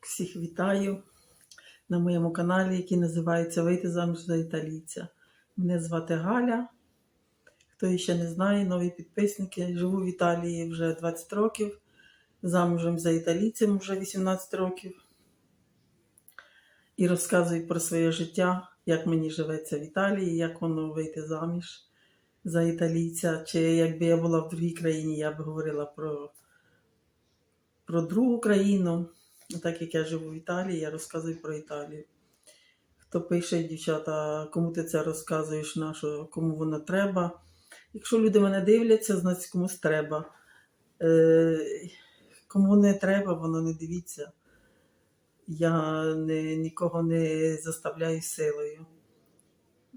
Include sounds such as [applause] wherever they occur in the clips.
Всіх вітаю на моєму каналі, який називається Вийти заміж за італійця. Мене звати Галя. Хто ще не знає, нові підписники. Живу в Італії вже 20 років. Замужем за італійцем вже 18 років. І розказую про своє життя, як мені живеться в Італії, як воно вийти заміж за італійця. Чи якби я була в другій країні, я б говорила про, про другу країну. Так як я живу в Італії, я розказую про Італію. Хто пише, дівчата, кому ти це розказуєш, на що, кому воно треба. Якщо люди мене дивляться, значить комусь треба. Е, кому не треба, воно не дивіться. Я не, нікого не заставляю силою.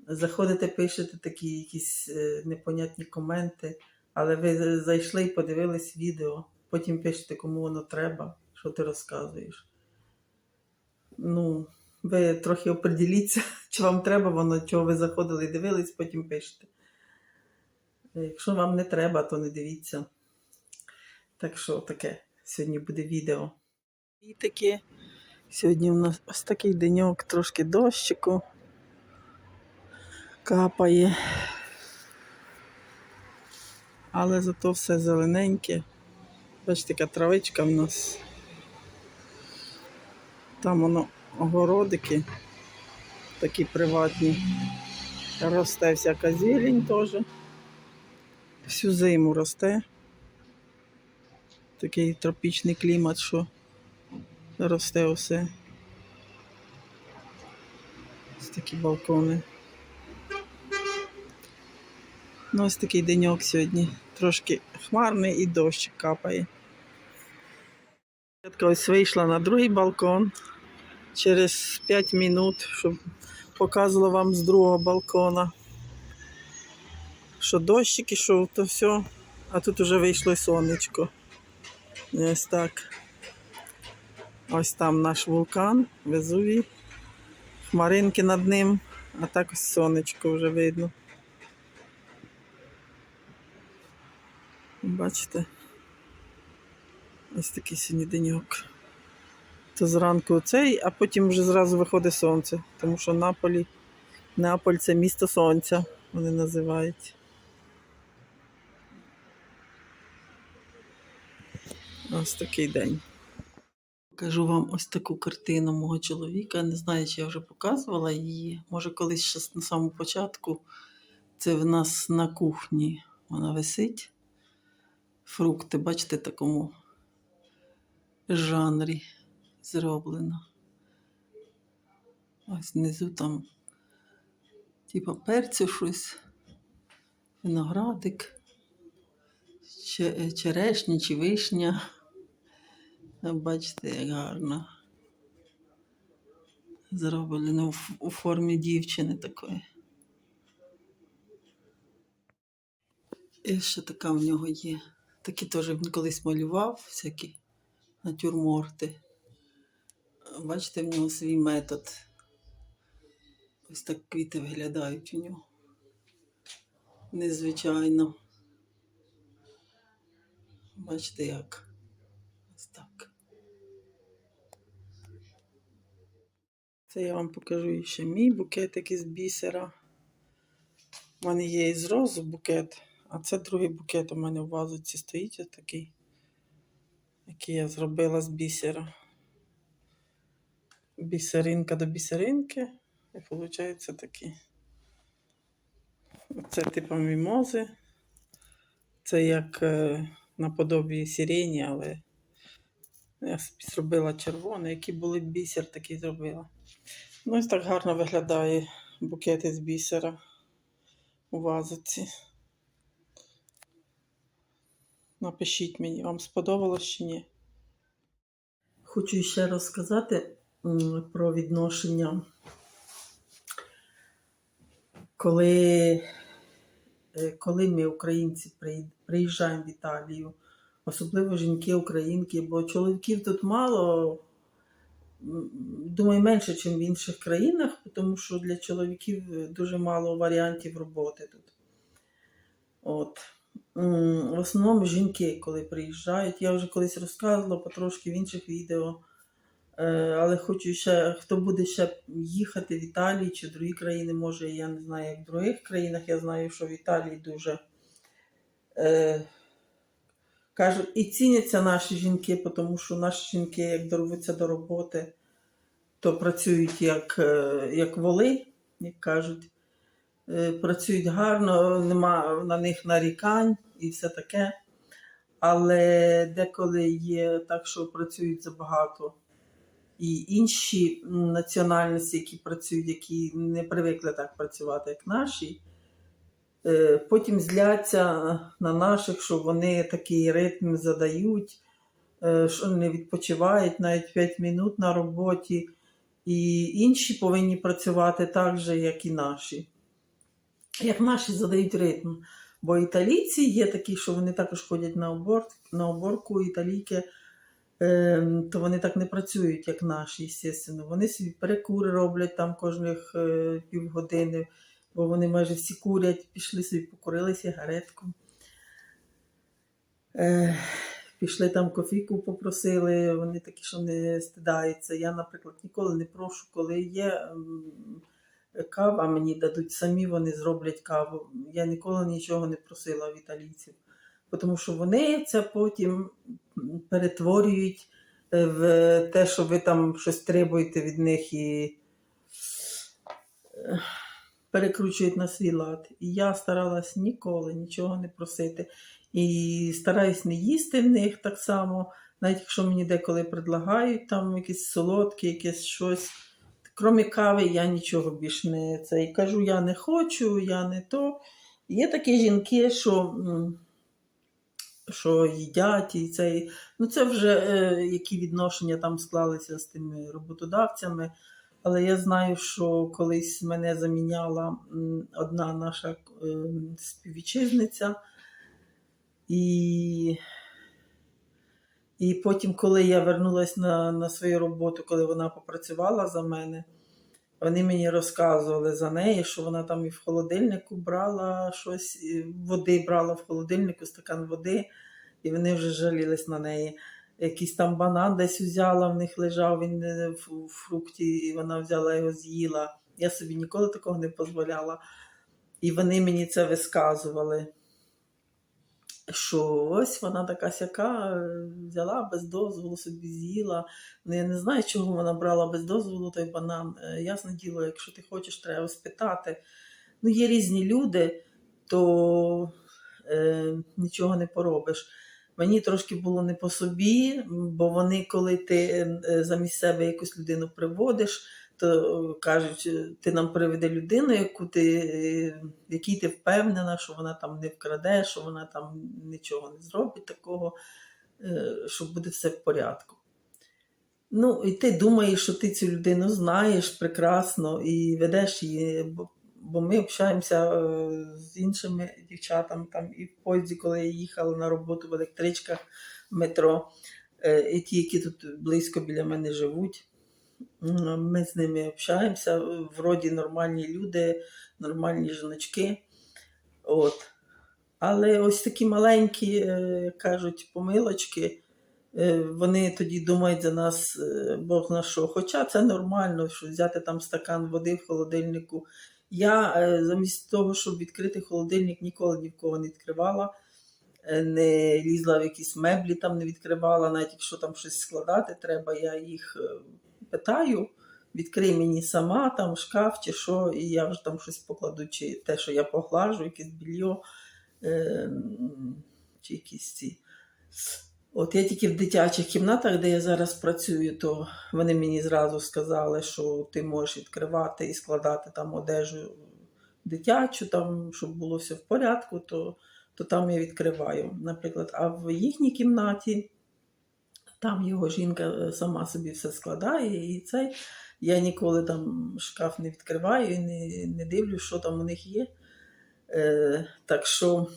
Заходите, пишете такі якісь е, непонятні коменти, але ви зайшли і подивились відео, потім пишете, кому воно треба, що ти розказуєш. Ну, ви трохи оприділіться, [laughs] чи вам треба воно, чого ви заходили і дивились, потім пишете. Якщо вам не треба, то не дивіться. Так що таке, сьогодні буде відео. І. Сьогодні у нас ось такий деньок, трошки дощику капає. Але зато все зелененьке. Бачите, така травичка в нас. Там воно огородики такі приватні. Росте всяка зелень теж. Всю зиму росте. Такий тропічний клімат, що росте усе. Ось такі балкони. Ну, ось такий деньок сьогодні. Трошки хмарний і дощ капає. Ось вийшла на другий балкон через 5 минут, щоб показувала вам з другого балкона. Що дощик ішов, то все. А тут уже вийшло сонечко. Ось так. Ось там наш вулкан, Везувій. Хмаринки над ним, а так ось сонечко вже видно. Бачите? Ось такий сьогодні деньок. То зранку цей, а потім вже зразу виходить сонце, тому що Наполі, Неаполь це місто сонця, вони називають. Ось такий день. Покажу вам ось таку картину мого чоловіка. Не знаю, чи я вже показувала її. Може, колись ще на самому початку. Це в нас на кухні вона висить. Фрукти, бачите, такому жанрі зроблено. Ось внизу там, типа перцю щось, виноградик, черешня чи вишня. Бачите, як гарно. Зроблено у формі дівчини такої. І ще така в нього є. Такі теж він колись малював, всякі натюрморти. Бачите, в нього свій метод. Ось так квіти виглядають у нього. Незвичайно. Бачите, як? Ось так. Це я вам покажу ще мій букетик із бісера. У мене є із розу букет, а це другий букет у мене в вазоці стоїть ось такий, який я зробила з бісера. Бісеринка до бісеринки. І виходить такі. Це типу мімози. Це як е, наподобі сирені, але я зробила червоний, який були бісер, такий зробила. Ну, ось так гарно виглядає букет із бісера у вазоці. Напишіть мені, вам сподобалось чи ні. Хочу ще розказати м, про відношення, коли, е, коли ми, українці, приїжджаємо в Італію, особливо жінки, українки, бо чоловіків тут мало, думаю, менше, ніж в інших країнах, тому що для чоловіків е, дуже мало варіантів роботи тут. От. В основному жінки, коли приїжджають, я вже колись розказувала потрошки в інших відео. Е, Але хочу ще, хто буде ще їхати в Італію чи в другі країни, може, я не знаю, як в других країнах. Я знаю, що в Італії дуже е, кажуть, і ціняться наші жінки, тому що наші жінки, як дорвуться до роботи, то працюють як, е, як воли, як кажуть. Е, Працюють гарно, нема на них нарікань і все таке. Але деколи є так, що працюють забагато. І інші національності, які працюють, які не привикли так працювати, як наші, е, потім зляться на наших, що вони такий ритм задають, е, що не відпочивають навіть 5 минут на роботі. І інші повинні працювати так же, як і наші. Як наші задають ритм. Бо італійці є такі, що вони також ходять на, обор, на оборку, італійки, то вони так не працюють, як наші, звісно. Вони собі перекури роблять там кожних е, півгодини, бо вони майже всі курять, пішли собі, покурили сигаретку. Пішли там кофійку попросили, вони такі, що не стидаються. Я, наприклад, ніколи не прошу, коли є м, кава, мені дадуть самі, вони зроблять каву. Я ніколи нічого не просила в італійців, тому що вони це потім перетворюють е, в те, що ви там щось требуєте від них і е, перекручують на свій лад. І я старалась ніколи нічого не просити. І стараюсь не їсти в них так само, навіть якщо мені деколи предлагають там якісь солодкі, якесь щось. Крім кави, я нічого більш не це. І кажу, я не хочу, я не то. Є такі жінки, що, що їдять, і це, ну це вже е, які відношення там склалися з тими роботодавцями. Але я знаю, що колись мене заміняла одна наша е, співвітчизниця. І, і потім, коли я вернулася на, на свою роботу, коли вона попрацювала за мене, вони мені розказували за неї, що вона там і в холодильнику брала щось, води брала в холодильнику, стакан води, і вони вже жалілись на неї. Якийсь там банан десь взяла, в них лежав він е, в, в фрукті, і вона взяла його, з'їла. Я собі ніколи такого не дозволяла. І вони мені це висказували що ось вона така сяка е, взяла без дозволу, собі з'їла. Ну, я не знаю, чого вона брала без дозволу той банан. Е, Ясне діло, якщо ти хочеш, треба спитати. Ну, є різні люди, то е, нічого не поробиш. Мені трошки було не по собі, бо вони, коли ти е, замість себе якусь людину приводиш, то е, кажуть, е, ти нам приведи людину, яку ти, якій ти впевнена, що вона там не вкраде, що вона там нічого не зробить такого, що буде все в порядку. Ну, і ти думаєш, що ти цю людину знаєш прекрасно і ведеш її, бо, ми общаємося е, з іншими дівчатами там і в поїзді, коли я їхала на роботу в електричках в метро, е, і ті, які тут близько біля мене живуть. Ми з ними общаємося, вроді нормальні люди, нормальні жіночки. От. Але ось такі маленькі, е, кажуть, помилочки, вони тоді думають за нас Бог на що. Хоча це нормально, що взяти там стакан води в холодильнику. Я е, замість того, щоб відкрити холодильник, ніколи ні в кого не відкривала, е, не лізла в якісь меблі, там не відкривала, навіть якщо там щось складати треба, я їх е, питаю, відкрий мені сама там шкаф чи що, і я вже там щось покладу, чи те, що я поглажу, якесь більйо, е, чи якісь ці. От я тільки в дитячих кімнатах, де я зараз працюю, то вони мені зразу сказали, що ти можеш відкривати і складати там одежу дитячу, там, щоб було все в порядку, то, то там я відкриваю. Наприклад, а в їхній кімнаті там його жінка е, сама собі все складає, і цей я ніколи там шкаф не відкриваю і не, не дивлюсь, що там у них є. Е, так що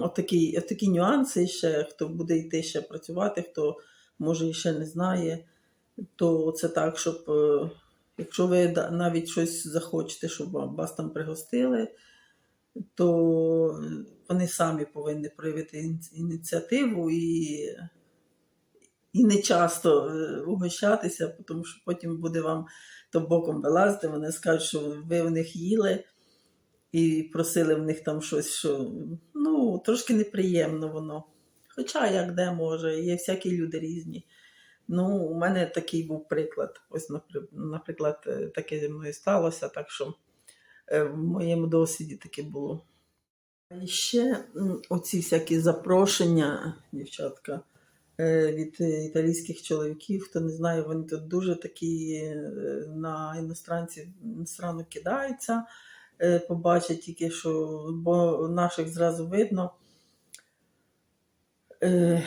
отакі, отакі нюанси ще, хто буде йти ще працювати, хто може ще не знає, то це так, щоб е, якщо ви навіть щось захочете, щоб вас там пригостили, то вони самі повинні проявити ініціативу і, і не часто е, угощатися, тому що потім буде вам то боком вилазити, вони скажуть, що ви в них їли і просили в них там щось, що ну, трошки неприємно воно. Хоча як де може, є всякі люди різні. Ну, у мене такий був приклад. Ось, напри- наприклад, е, таке зі мною сталося, так що е, в моєму досвіді таке було. І ще оці всякі запрошення, дівчатка, е, від італійських чоловіків, хто не знає, вони тут дуже такі на іностранців іностранно кидаються, е, побачать тільки, що бо наших зразу видно. Е,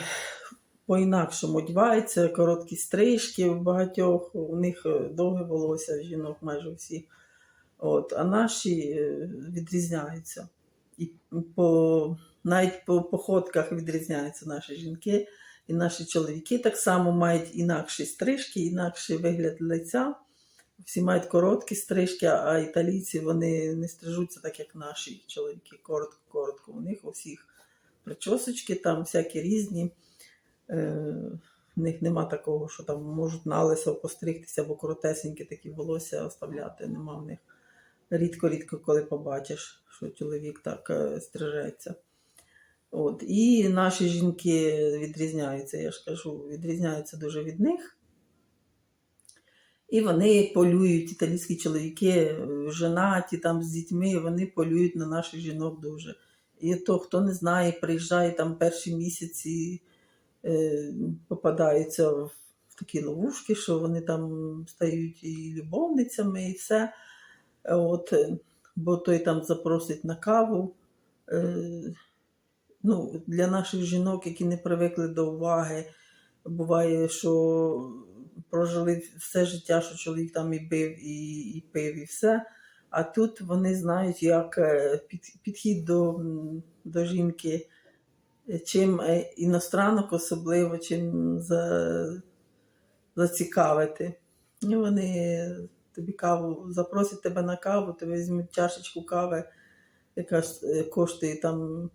по-інакшому одягаються, короткі стрижки у багатьох, у них е, довге волосся, в жінок майже всі. От, а наші відрізняються. І по, навіть по походках відрізняються наші жінки і наші чоловіки так само мають інакші стрижки, інакший вигляд лиця. Всі мають короткі стрижки, а італійці вони не стрижуться так, як наші чоловіки. Коротко-коротко. У них у всіх причосочки, там всякі різні. Е, в них нема такого, що там можуть на постригтися або коротесенькі такі волосся оставляти. Нема в них. Рідко-рідко, коли побачиш, що чоловік так е, стрижеться. От. І наші жінки відрізняються, я ж кажу, відрізняються дуже від них. І вони полюють, італійські чоловіки, е, женаті там з дітьми, вони полюють на наших жінок дуже. І то, хто не знає, приїжджає там перші місяці, е, попадаються в такі ловушки, що вони там стають і любовницями, і все. От, е, бо той там запросить на каву. Е, ну, для наших жінок, які не привикли до уваги, буває, що прожили все життя, що чоловік там і бив, і, і пив, і все. А тут вони знають, як е, під, підхід до, до жінки, чим е, іностранок особливо, чим за, зацікавити. І вони тобі каву запросять тебе на каву, ти візьмуть чашечку кави, яка е, коштує там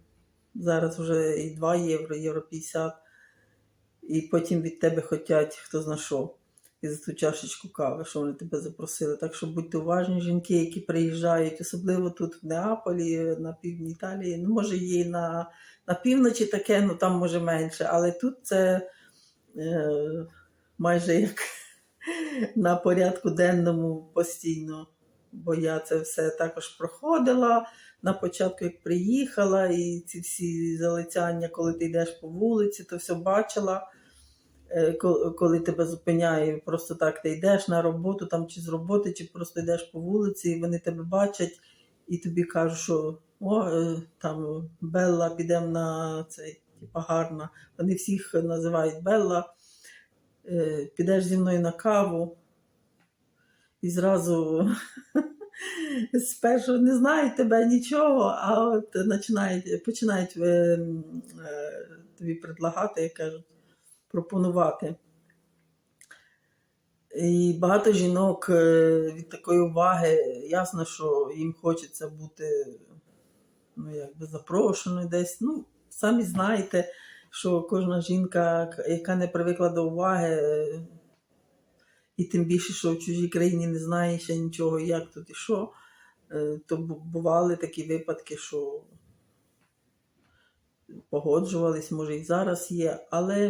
зараз вже і 2 євро, євро 50, і потім від тебе хотять, хто знайшов. І за ту чашечку кави, що вони тебе запросили. Так що будьте уважні, жінки, які приїжджають, особливо тут в Неаполі, на півдні Італії. Ну, може, є на, на півночі таке, ну там може менше, але тут це е, майже як [laughs] на порядку денному постійно. Бо я це все також проходила на початку, як приїхала, і ці всі залицяння, коли ти йдеш по вулиці, то все бачила. Е, ко- Коли тебе зупиняє, просто так ти йдеш на роботу там чи з роботи, чи просто йдеш по вулиці, і вони тебе бачать, і тобі кажуть, що о, е, там Белла, підемо на цей, типа гарна. Вони всіх називають Белла. Е, Підеш зі мною на каву. І зразу [laughs] спершу не знають тебе нічого, а от починають, починають е, м, е, тобі предлагати, як кажуть, пропонувати. І багато жінок е, від такої уваги, ясно, що їм хочеться бути ну, якби запрошеною десь. Ну, самі знаєте, що кожна жінка, яка не привикла до уваги, е, і тим більше, що в чужій країні не знає ще нічого, як тут і що, е, то бували такі випадки, що погоджувались, може і зараз є, але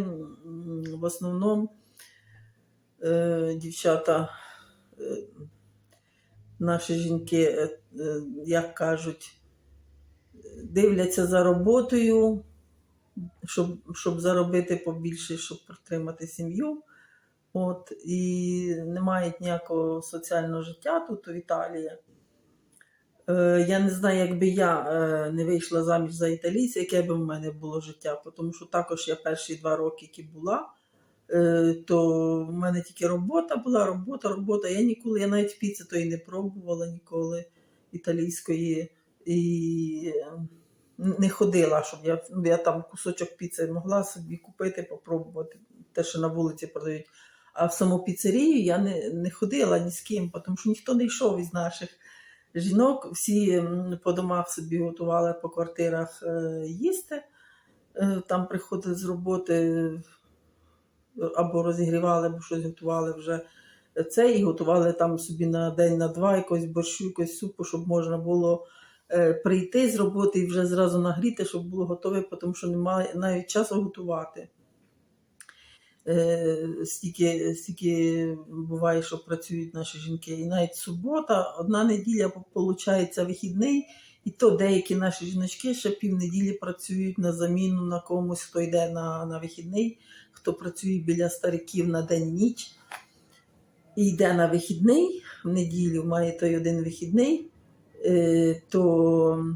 в основному е, дівчата, е, наші жінки, е, як кажуть, дивляться за роботою, щоб, щоб заробити побільше, щоб протримати сім'ю. От, і не мають ніякого соціального життя тут у Італії. Е, я не знаю, якби я е, не вийшла заміж за італійця, яке б в мене було життя, тому що також я перші два роки, які була, е, то в мене тільки робота була, робота, робота. Я ніколи, я навіть піци тої не пробувала ніколи італійської. І не ходила, щоб я, ну, я там кусочок піци могла собі купити, попробувати, те, що на вулиці продають. А в саму піцерію я не, не ходила ні з ким, тому що ніхто не йшов із наших жінок. Всі по домах собі готували по квартирах е, їсти. Е, Там приходили з роботи, або розігрівали, або щось готували вже це, і готували там собі на день, на два якось борщу, якось супу, щоб можна було е, прийти з роботи і вже зразу нагріти, щоб було готове, тому що немає навіть часу готувати. Е, стільки, стільки буває, що працюють наші жінки. І навіть субота, одна неділя виходить вихідний, і то деякі наші жіночки ще півнеділі працюють на заміну на комусь, хто йде на, на вихідний, хто працює біля стариків на день ніч. І йде на вихідний в неділю, має той один вихідний, е, то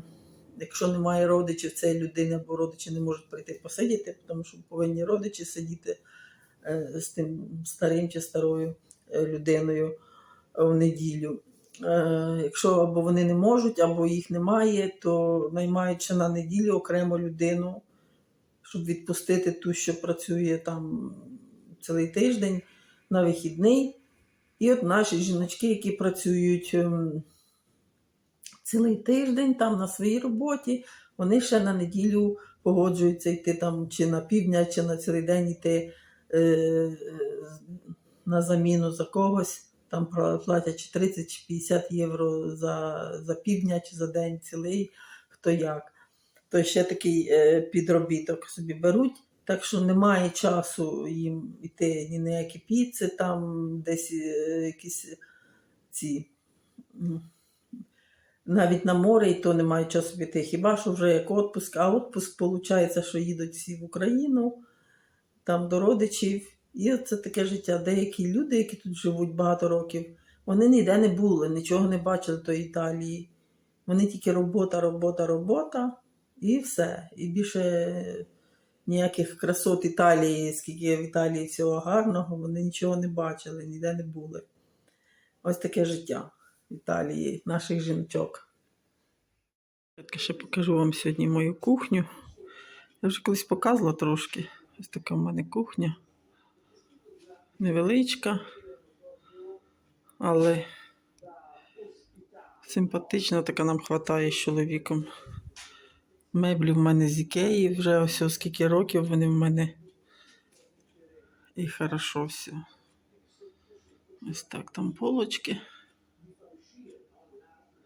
якщо немає родичів цієї людини, або родичі не можуть прийти посидіти, тому що повинні родичі сидіти з тим старим чи старою е, людиною в неділю. Е, Якщо або вони не можуть, або їх немає, то наймають ще на неділю окрему людину, щоб відпустити ту, що працює там цілий тиждень на вихідний. І от наші жіночки, які працюють ем, цілий тиждень там на своїй роботі, вони ще на неділю погоджуються йти там чи на півдня, чи на цілий день йти е, е, на заміну за когось. Там платять чи 30 чи 50 євро за, за півдня чи за день цілий, хто як. То ще такий е, підробіток собі беруть. Так що немає часу їм йти ні на які піци, там десь е, якісь ці. Навіть на море, і то немає часу піти. Хіба що вже як отпуск, а отпуск виходить, що їдуть всі в Україну, там до родичів. І це таке життя. Деякі люди, які тут живуть багато років, вони ніде не були, нічого не бачили тої Італії. Вони тільки робота, робота, робота і все. І більше ніяких красот Італії, скільки в Італії всього гарного, вони нічого не бачили, ніде не були. Ось таке життя в Італії, наших жіночок. Я ще покажу вам сьогодні мою кухню. Я вже колись показувала трошки. Ось така в мене кухня. Невеличка, але симпатична, така нам вистачає з чоловіком. Меблі в мене з Ікеї вже ось ось скільки років вони в мене. І хорошо все. Ось так там полочки.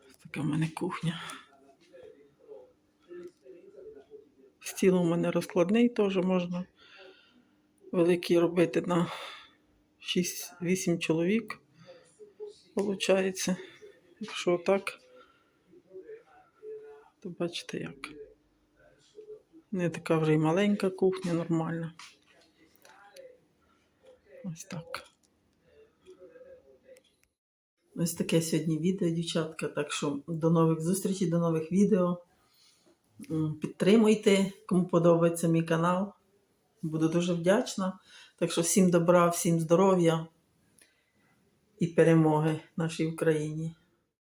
Ось така в мене кухня. Стіл у мене розкладний теж можна великий робити на 6-8 чоловік. Получається. Якщо так, то бачите як. Не така вже й маленька кухня, нормальна. Ось так. Ось таке сьогодні відео, дівчатка. Так що до нових зустрічей, до нових відео. Підтримуйте, кому подобається мій канал. Буду дуже вдячна. Так що всім добра, всім здоров'я і перемоги нашій Україні.